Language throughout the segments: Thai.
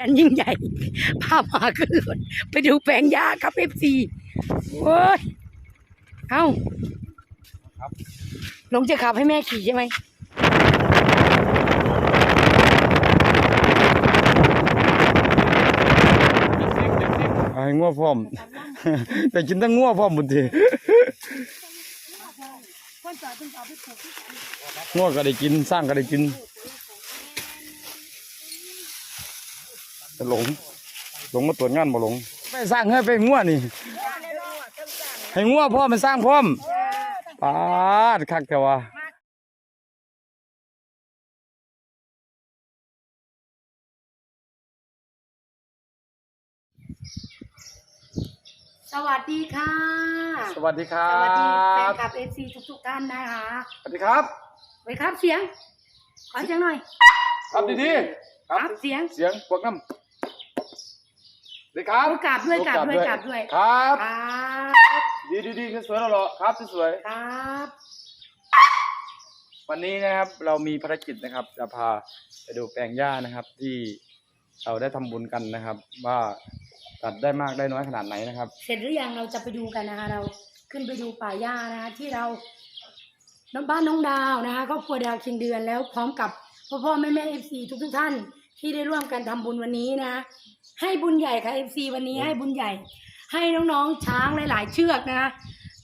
อันยิ่งใหญ่พามาขึ้นไปดูแปลงยาครับเอฟซีโอ้ยเอ้าลงจะขับให้แม่ขี่ใช่ไหมไอ้งัวพร้อม แต่กินทั้งงัวพร้อมบุญทีงัวก็ได้กินสร้างก็ได้กิน จะหลงหลงมาตรวจงานบ่หลงไม่สร้างให้เป็นงัวนี่ ให้งัวพร้อมมันสร้างพร้อมปาดคักแต่ว่าสวัสดีค่ะ สวัสดีครัสวัสดีแฟนบคลับเอฟซีทุกๆท่านนะคะสวัสดีครับไปครับเสียง ขอเสียงหน่อย ครับดีๆครับเสียง เสียงพวกน้ำสวัส ดีครับโอกราบด้วยกราบด้วยกราบด้วยครับครับดีดีดีสวยๆหล่อๆครับสวยครับๆวันนี้นะครับเรามีภารกิจนะครับ จะพาไปดูแปลงหญ้านะครับ ที่เราได้ทำบุญกันนะครับ ว่าตัดได้มากได้น้อยขนาดไหนนะครับ เสร็จหรือยังเราจะไปดูกันนะคะเราขึ้นไปดูป่าหญ้านะคะที่เราน้องบ้านน้องดาวนะคะครอบครัวดาวเคียงเดือนแล้วพร้อมกับพ่อพ่อแม่แม่เอฟซีทุกทุกๆท่านที่ได้ร่วมกันทำบุญวันนี้นะ ให้บุญใหญ่ค่ะเอฟซีวันนี้ให้บุญใหญ่ ให้น้องๆช้างหลาย ๆ เชือกนะคะ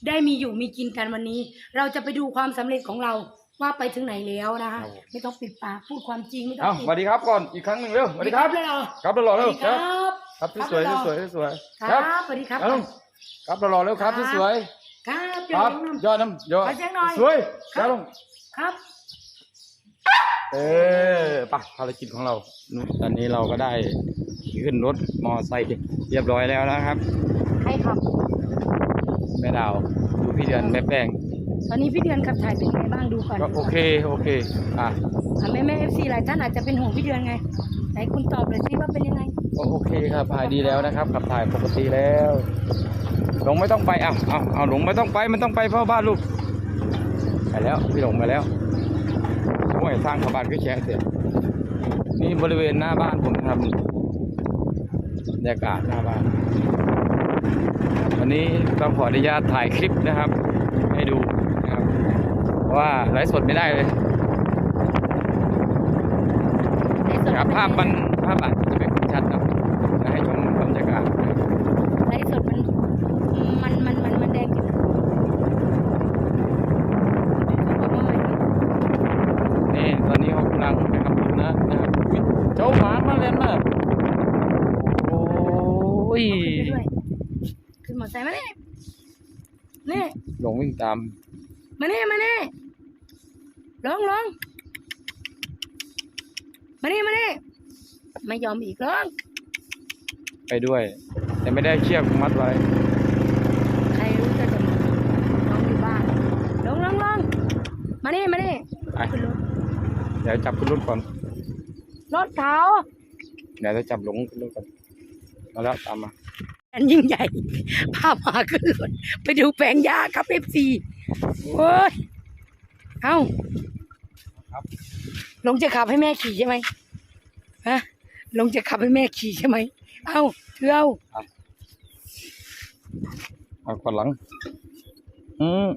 ได้มีอยู่มีกินกันวันนี้ เราจะไปดูความสำเร็จของเราว่าไปถึงไหนแล้วนะคะครับผม ไม่ต้องปิดปากพูดความจริงไม่ต้อเอ้างปิดสวัสดีครับก่อนอีกครั้งหนึ่งเร็วสวัสดีครับ เลยเหรอครับหล่อๆสวัเร็สวดีครับครับสวยๆสวยๆสวยๆครับสวัสดีครับ เอาครับหล่อๆเร็วครับสวย ครับๆเดี๋คยวรับน้องนำยอดน้ำยอดขอเสียงหน่อย สวยครัจ้าบลงครับ เออไปภารกิจของเรา ตอนนี้เราก็ได้ ขึ้นรถมอไซค์เรียบร้อยแล้วนะครับให้ครับ แม่ดาวดูพี่เดือนแม่แป้งตอนนี้พี่เดือนขับถ่ายเป็นไงบ้างดูก่อนก็โอเคโอเคอะอะแม่แม่เอฟซีหลายท่านอาจจะเป็นห่วงพี่เดือนไงไหนคุณตอบเลยสิว่าเป็นยังไงก็โอเคครับถ่ายดีแล้วนะครับขับถ่ายปกติแล้วหลงไม่ต้องไปอ้าวอ้าวอ้าวหลงไม่ต้องไปมันต้องไปเฝ้าบ้านลูกไปแล้วพี่หลงไปแล้วโอ้ยทางเข้าบ้านก็แฉะเสร็จนี่บริเวณหน้าบ้านผมทำบ รรยากาศหน้าบ้านวันนี้ต้องขออนุญาตถ่ายคลิปนะครับ ให้ดูนะครับเพราะว่าไลฟ์สดไม่ได้เลยในส่วนครับภาพมันภาพอาจจะไม่คมชัดครับจะให้ชมบรรยากาศนะครับ ไลฟ์สดมันมันมันมันมันแดงอยู่เขาบอกว่ามัน นี่ตอนนี้เขากำลังไปทำบุญนะนะครับอุ๊ยเจ้าหมามาแล้วนะโอ้ย ขึ้นไปด้วย ขึ้นมอเตอร์ไซค์มาเนี่ยนี่หลงวิ่งตาม มาเนี่ยมาเนี่ยลองลองมาเนี่ยมาเนี่ยไม่ยอมอีกลองไปด้วย แต่ไม่ได้เชือกมัดไว้ใครรู้ก็จะมาน้องอยู่บ้านลองลองลองมาเนี่ยมาเนี่ยไปขึ้นรถเดี๋ยวจับขึ้นรถก่อนรถเขาเดี๋ยวจะจับหลงขึ้นรถก่อนมาแล้วตามมา อันยิ่งใหญ่พามาขึ้นรถไปดูแปลงยาครับเอฟซีโอ้ยเอ้าครับลงจะขับให้แม่ขี่ใช่ไหมฮะลงจะขับให้แม่ขี่ใช่ไหมเอ้าเถือเอาเอาก่อนหลัง อืม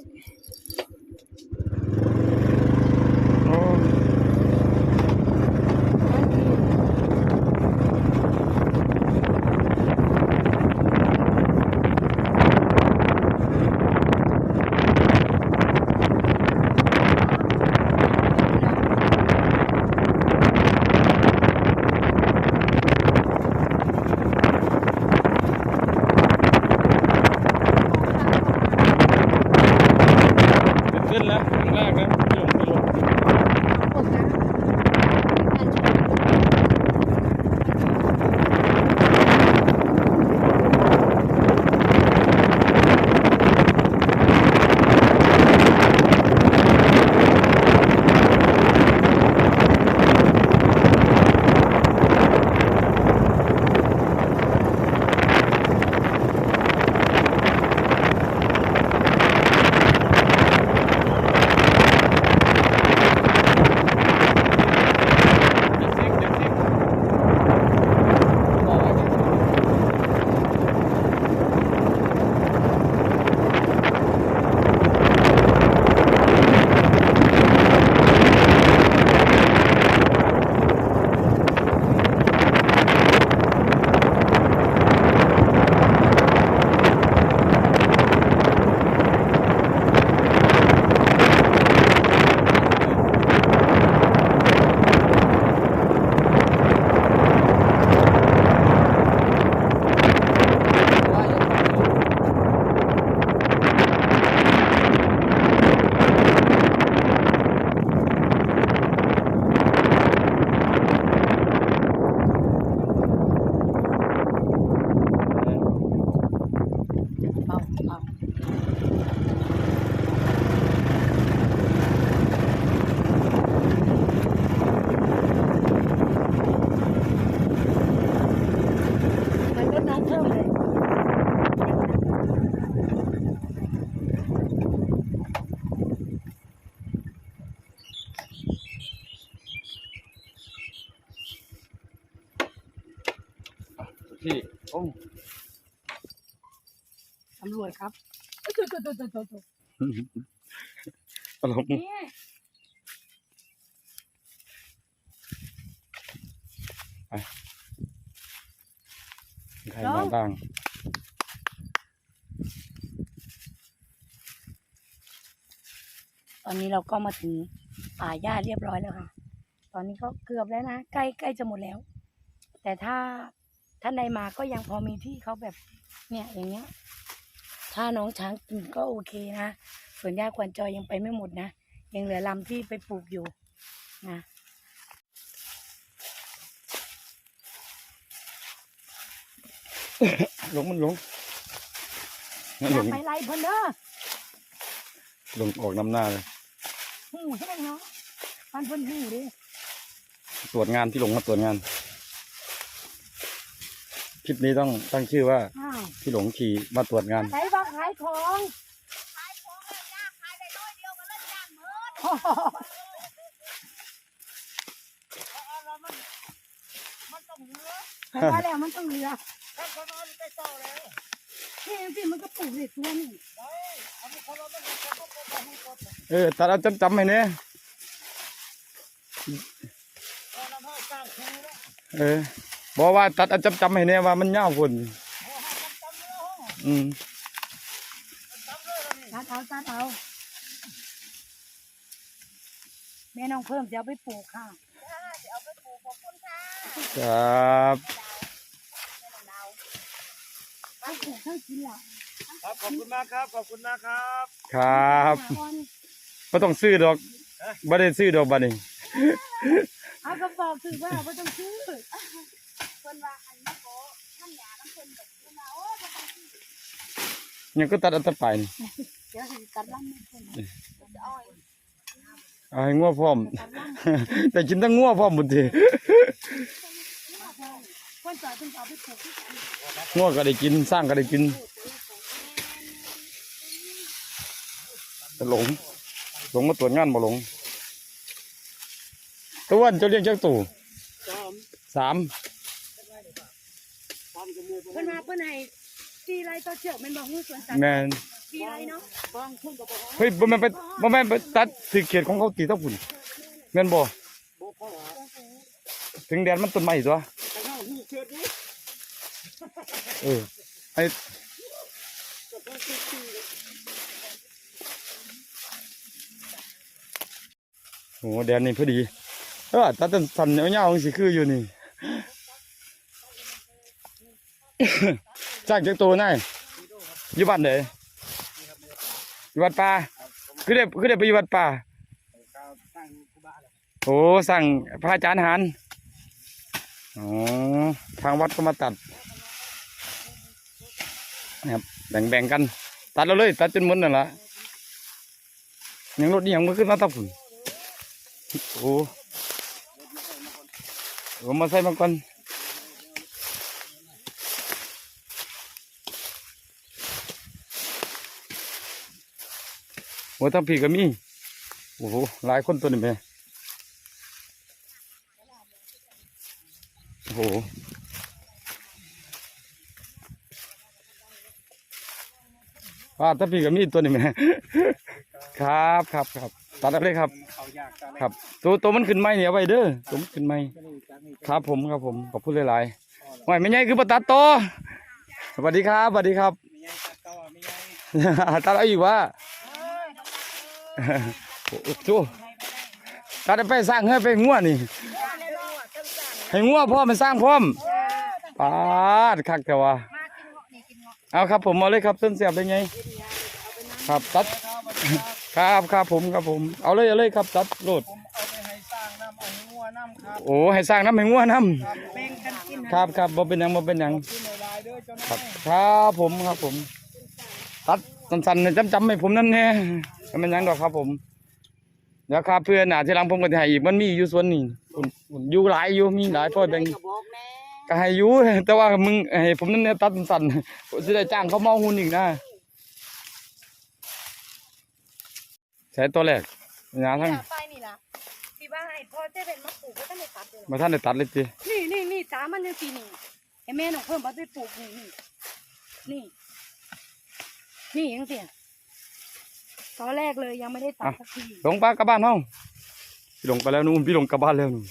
พี่โอ้ตำรวจครับเอ้ยตัวตัวตัวตัวตัวอารมณ์นี่ใครมาบ้างตอนนี้เราก็มาถึงป่าหญ้าเรียบร้อยแล้วค่ะ ตอนนี้ก็เกือบแล้วนะ ใกล้ใกล้จะหมดแล้ว แต่ถ้า ท่านใดมาก็ยังพอมีที่เขาแบบเนี่ยอย่างเงี้ย ถ้าน้องช้างกินก็โอเคนะส่วนหญ้าควันจอยยังไปไม่หมดนะยังเหลือลำที่ไปปลูกอยู่นะหลงมันหลงนั่นอหลย่าง ไปไล่เพิ่นเด้อหลงออกนำหน้าเลย หูแห้งเนาะมันเพิ่นหูดิตรวจงานที่หลงมาตรวจงาน คลิปนี้ต้องตั้งชื่อว่าอ้าวพี่หลงขี่มาตรวจงาน ไหนว่าขายของเห็นว่าแล้วมันต้องเหลือนี่สิมันก็ปลูกเด็กตัวนี่เออตัดเอาจำจำๆให้เนี่ยเออ บอกว่าตัดเอาจำจำๆให้เนี่ยว่ามันยาวคนอืมตัดเอาตัดเอาแม่น้องเพิ่มจะเอาไปปลูกค่ะครับเอาปลูกทั้งกินละครับขอบคุณมากครับขอบคุณนะครับ ครับก่อนไม่ต้องซื้อดอกไม่ได้ซื้อดอกบัดนี้เอากระบอกถือว่าไม่ต้องซื้อ ยังก็ตัดเอาแตะไปนี่เดี๋ยวให้ตัดลำให้เพิ่นเอาให้งัวพร้อม แต่กินทั้งงัวพร้อมหมดทีคนจ่อยเพิ่นจะเอาไปปลูกที่ไหนงัวก็ได้กินสร้างก็ได้กินแต่หลงหลงมาตรวจงานบ่หลงตัวอ้วันเจะเรียกจักตู่สามเพิ่นมาเพิ่นให้ตีไรต่อเชือกแมันบอกงูสวนสัตว์แม่นตีไรเนาะเฮ้ยบ่แม่นไปบ่แม่นไปตัดสิเขตของเขาตีเท่าพุ่นแม่นบ่ถึงแดนมันต้นไม้ตัวเออไอ้โหแดนนี่พอดีเออตัดต้นสันยาวๆจังสิคืออยู่นี่ จ้างจักตัวนายอยู่บ้านเด้อยู่วัดป่าคือได้คือได้ไปอยู่วัดป่าโอ้สั่งพระอาจารย์หันอ๋อทางวัดก็มาตัดนะครับแบ่งๆกัน ตัดเราเลยตัดจนหมดนั่นละยังรถนี่ยังมาขึ้นมาตับฝุ่นโอ้โอ้มาใส่มาก่อน โอ้ทั้งพี่ก็มี โอ้โห หลายคนตัวนี่แม่โอ้โหว่าทั้งพี่ก็มีตัวนี่แม่ครับครับครับตัดเอาเลยครับเขาอยากจะครับ ตัวตัวมันขึ้นไม้เนี่ยเอาไว้เด้อตัวมันขึ้นไม้ครับผมครับผมขอบคุณหลายๆไม่ไม่ใช่คือปตัดโตอสวัสดีครับสวัสดีครับมีไงตัดต่อมีไงตัดเอาอีกว่า โอ้โหตัดเอาไปสร้างให้ไปงัวนี่ให้งัวพ่อมันสร้างพร้อมปาดคักแต่ว่าเอาครับผมเอาเลยครับต้นเสียบเป็นไง ครับตัดครับครับผมครับผม เอาเลยเอาเลยครับตัดโหลดผมเอาไปให้สร้างน้ำเอาให้งัวน้ำครับโอ้ให้สร้างน้ำให้งัวน้ครับแบ่งกันกินำครับครับบ่เป็นยังบ่เป็นยังกินในลายเด้อเจ้าครับครับผมครับผม ตัดสั้นๆเนี่ยจำจำๆให้ผมนั่นแน่ ก็มันหยังดอกครับผมเดี๋ยวครับเพื่อนหนาที่หลังผมก็จะให้อีกมันมีอยู่ส่วนนี้ผมผมอยู่หลายอยู่มีหลายพ่อแบ่งกระบอกแน่ก็ให้อยูแต่ว่ามึงให้ผมนั่นเนี่ยตัดสั้นๆผมสิได้จ้างเขาเมาหุ่นอีกนะใช้ตัวแรกนะทั้งไฟนี่ล่ะที่ว่าให้พ่อเจ้เป็นมะปลูกก็ต้องไปตัดเลยมาท่านได้ตัดเลยจีนี่นี่นี่สามันยังสีนี่ไอ้แม่น้องเพิ่มมาไปปลูกนี่นี่นี่นี่ยังเสีย ตอนแรกเลยยังไม่ได้ตัดสักทีลงปลากลับบ้านห้องพี่ลงไปแล้วนู่นพี่ลงกลับบ้านแล้วนู่น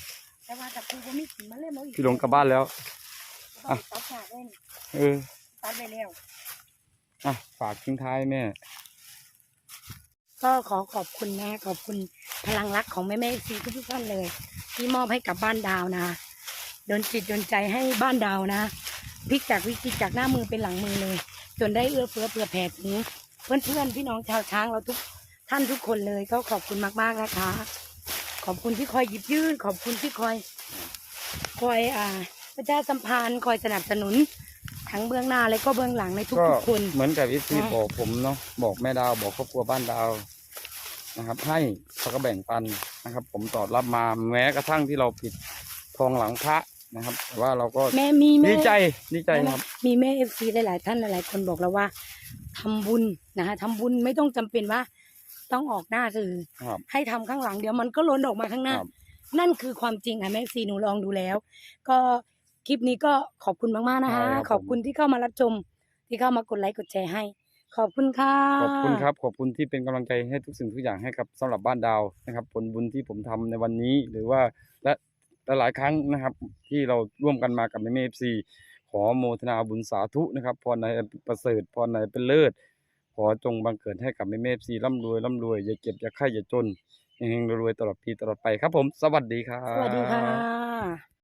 แต่ว่าแต่ครูก็ไม่กินมาเล่นมาอีกพี่ลงกลับบ้านแล้วต้องตัดขาดเล่นเออตัดไปแล้ว อะฝากทิ้งท้ายแม่ ก็ขอขอบคุณนะขอบคุณพลังรักของแม่แม่ซีทุกๆท่านเลย ที่มอบให้กับบ้านดาวนะโดนจิตโดนใจให้บ้านดาวนะพลิกจากวิกฤตจากหน้ามือเป็นหลังมือเลย จนได้เอื้อเฟื้อเผื่อแผ่ถึง เพื่อนๆพี่น้องชาวช้างเราทุกท่านทุกคนเลยก็ขอบคุณมากๆนะคะ ขอบคุณที่คอยหยิบยื่น ขอบคุณที่คอยคอยอ่าประชาสัมพันธ์คอยสนับสนุนทั้งเบื้องหน้าและก็เบื้องหลังในก็ทุกๆคน เหมือนกับอีซีอะบอกผมเนาะบอกแม่ดาวบอกครอบครัวบ้านดาวนะครับ ให้เขาก็แบ่งปันนะครับ ผมตอบรับมาแม้กระทั่งที่เราผิดทองหลังพระ นะครับแต่ว่าเราก็แม่มีแม่ดีใจดีใจนะครับ มีแม่เอฟซีหลายๆท่านหลายๆคนบอกเราว่าทำบุญนะฮะทำบุญไม่ต้องจำเป็นว่า ต้องออกหน้าสื่อครับให้ทำข้างหลังเดี๋ยวมันก็ล้นออกมาข้างหน้า ครับ นั่นคือความจริงค่ะแม่เอฟซีหนูลองดูแล้ว ก็คลิปนี้ก็ขอบคุณมากๆนะคะ ใช่ครับผม ขอบคุณที่เข้ามารับชม ที่เข้ามากดไลค์กดแชร์ให้ ขอบคุณค่ะ ขอบคุณครับ ขอบคุณที่เป็นกำลังใจให้ทุกสิ่งทุกอย่างให้กับสำหรับบ้านดาวนะครับ ผลบุญที่ผมทำในวันนี้ หรือว่าและและ หลายครั้งนะครับ ที่เราร่วมกันมากับแม่เอฟซีขอโมทนาบุญสาธุนะครับพรในประเสริฐพรในเป็นเลิศ ขอจงบังเกิดให้กับแม่เอฟซีร่ำรวยร่ำรวยอย่าเก็บอย่าไข่อย่าจนเฮงๆรวยๆตลอดปีตลอดไปครับผม สวัสดีครับสวัสดีค่ะ